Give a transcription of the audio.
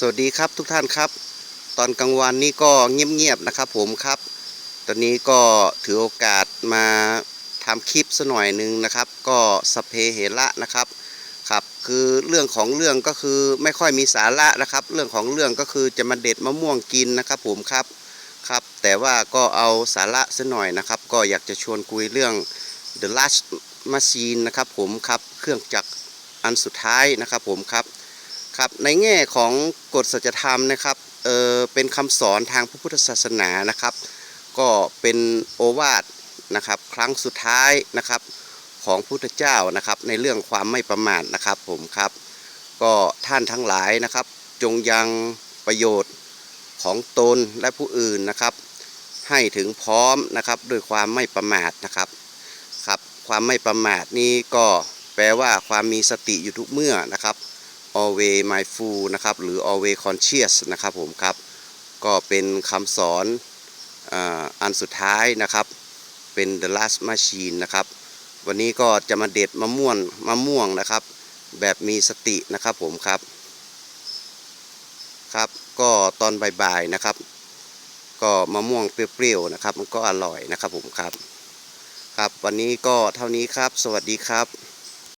สวัสดีครับทุกท่านครับ ตอนกลางวันนี้ก็เงียบๆนะครับ ผมครับ ตอนนี้ก็ถือโอกาสมาทำคลิปสักหน่อยหนึ่งนะครับ ก็สเพเหระนะครับครับ คือเรื่องของเรื่องก็คือไม่ค่อยมีสาระนะครับ เรื่องของเรื่องก็คือจะมาเด็ดมะม่วงกินนะครับ ผมครับครับ แต่ว่าก็เอาสาระสักหน่อยนะครับ ก็อยากจะชวนคุยเรื่อง The Last Machine นะครับ ผมครับเครื่องจักรอันสุดท้ายนะครับ ผมครับ ครับในแง่ของกฎสัจธรรมนะครับเออเป็นคำสอนทางพระพุทธศาสนานะครับ ก็เป็นโอวาทนะครับครั้งสุดท้ายนะครับของพุทธเจ้านะครับในเรื่องความไม่ประมาทนะครับผมครับ ก็ท่านทั้งหลายนะครับ จงยังประโยชน์ของตนและผู้อื่นนะครับ ให้ถึงพร้อมนะครับด้วยความไม่ประมาทนะครับครับ ความไม่ประมาทนี้ก็แปลว่าความมีสติอยู่ทุกเมื่อนะครับ always mindful นะครับหรือ always conscious นะครับผมครับ ก็เป็นคำสอนอันสุดท้ายนะครับเป็น the last machine นะครับวันนี้ก็จะมาเด็ดมะม่วงมะม่วงนะครับ แบบมีสตินะครับผมครับครับก็ตอนบ่ายๆนะครับ ก็มะม่วงเปรี้ยวๆนะครับ มันก็อร่อยนะครับผมครับ ครับวันนี้ก็เท่านี้ครับ สวัสดีครับ